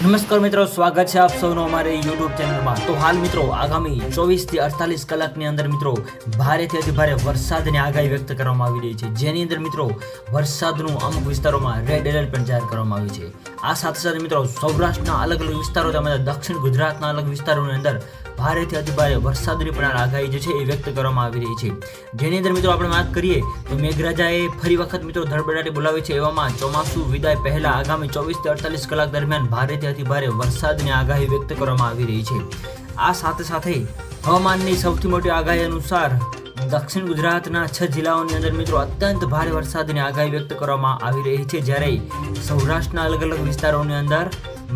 નમસ્કાર મિત્રો, સ્વાગત છે આપ સૌનો અમારી યુટ્યુબ ચેનલમાં. તો હાલ મિત્રો, આગામી ચોવીસથી અડતાલીસ કલાકની અંદર મિત્રો, ભારેથી અતિ ભારે વરસાદની આગાહી વ્યક્ત કરવામાં આવી રહી છે. જેની અંદર મિત્રો, વરસાદનું અમુક વિસ્તારોમાં રેડ એલર્ટ પણ જાહેર કરવામાં આવ્યું છે. આ સાથે સાથે મિત્રો, સૌરાષ્ટ્રના અલગ અલગ વિસ્તારો તેમજ દક્ષિણ ગુજરાતના અલગ વિસ્તારોની અંદર ભારેથી અતિ ભારે વરસાદની પણ આગાહી જે છે એ વ્યક્ત કરવામાં આવી રહી છે. જેની અંદર મિત્રો આપણે વાત કરીએ, તો મેઘરાજાએ ફરી વખત મિત્રો ધડબડાટી બોલાવી છે એવામાં ચોમાસું વિદાય પહેલા આગામી ચોવીસથી અડતાલીસ કલાક દરમિયાન ભારેથી અતિ ભારે વરસાદની આગાહી વ્યક્ત કરવામાં આવી રહી છે. આ સાથે સાથે હવામાનની સૌથી મોટી આગાહી અનુસાર દક્ષિણ ગુજરાતના છ જિલ્લાઓની અંદર મિત્રો અત્યંત ભારે વરસાદની આગાહી વ્યક્ત કરવામાં આવી રહી છે. જ્યારે સૌરાષ્ટ્રના અલગ અલગ વિસ્તારોની અંદર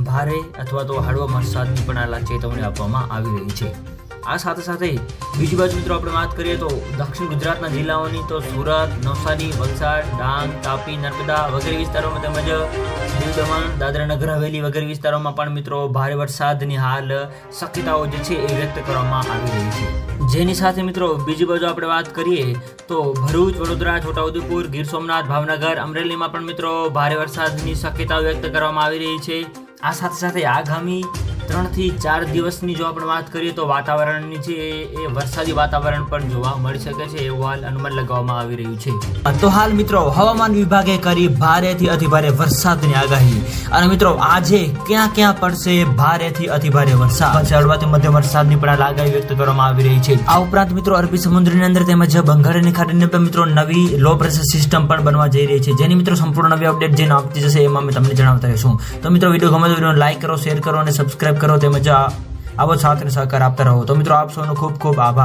ભારે અથવા તો હળવા વરસાદની પણ આ ચેતવણી આપવામાં આવી રહી છે. આ સાથે સાથે બીજી બાજુ મિત્રો આપણે વાત કરીએ તો દક્ષિણ ગુજરાતના જિલ્લાઓની તો સુરત, નવસારી, વલસાડ, ડાંગ, તાપી, નર્મદા વગેરે વિસ્તારોમાં તેમજ દીવ દમણ દાદરા નગર હવેલી વગેરે વિસ્તારોમાં પણ મિત્રો ભારે વરસાદની હાલ શક્યતાઓ જે છે એ વ્યક્ત કરવામાં આવી રહી છે. જેની સાથે મિત્રો બીજી બાજુ આપણે વાત કરીએ તો ભરૂચ, વડોદરા, છોટાઉદેપુર, ગીર સોમનાથ, ભાવનગર, અમરેલીમાં પણ મિત્રો ભારે વરસાદની શક્યતાઓ વ્યક્ત કરવામાં આવી રહી છે. આ સાથે સાથે આગામી ત્રણથી ચાર દિવસની જો આપણે વાત કરીએ તો વાતાવરણની છે એ વરસાદી વાતાવરણ પણ જોવા મળી શકે છે એવું હાલ અનુમાન લગાવવામાં આવી રહ્યું છે. તો હાલ મિત્રો હવામાન વિભાગે કરી ભારેથી અતિ ભારે વરસાદની આગાહી. અને મિત્રો આજે ક્યાં ક્યાં પડશે ભારેથી અતિભારે વરસાદ? હળવાથી મધ્યમ વરસાદની પણ આગાહી વ્યક્ત કરવામાં આવી રહી છે. આ ઉપરાંત મિત્રો અરબી સમુદ્રની અંદર તેમજ બંગાળની ખાડીને પણ મિત્રો નવી લો પ્રેશર સિસ્ટમ પણ બનવા જઈ રહી છે. જેની મિત્રો સંપૂર્ણ નવી અપડેટ જેને આપતી જશે એમાં અમે તમને જણાવતા રહીશું. તો મિત્રો વીડિયો ગમે તો લાઈક કરો શેર કરો અને સબસ્ક્રાઇબ કરો તેમજ આવો સાથ અને સહકાર આપતા રહો. તો મિત્રો, આપ સૌનો ખૂબ ખૂબ આભાર.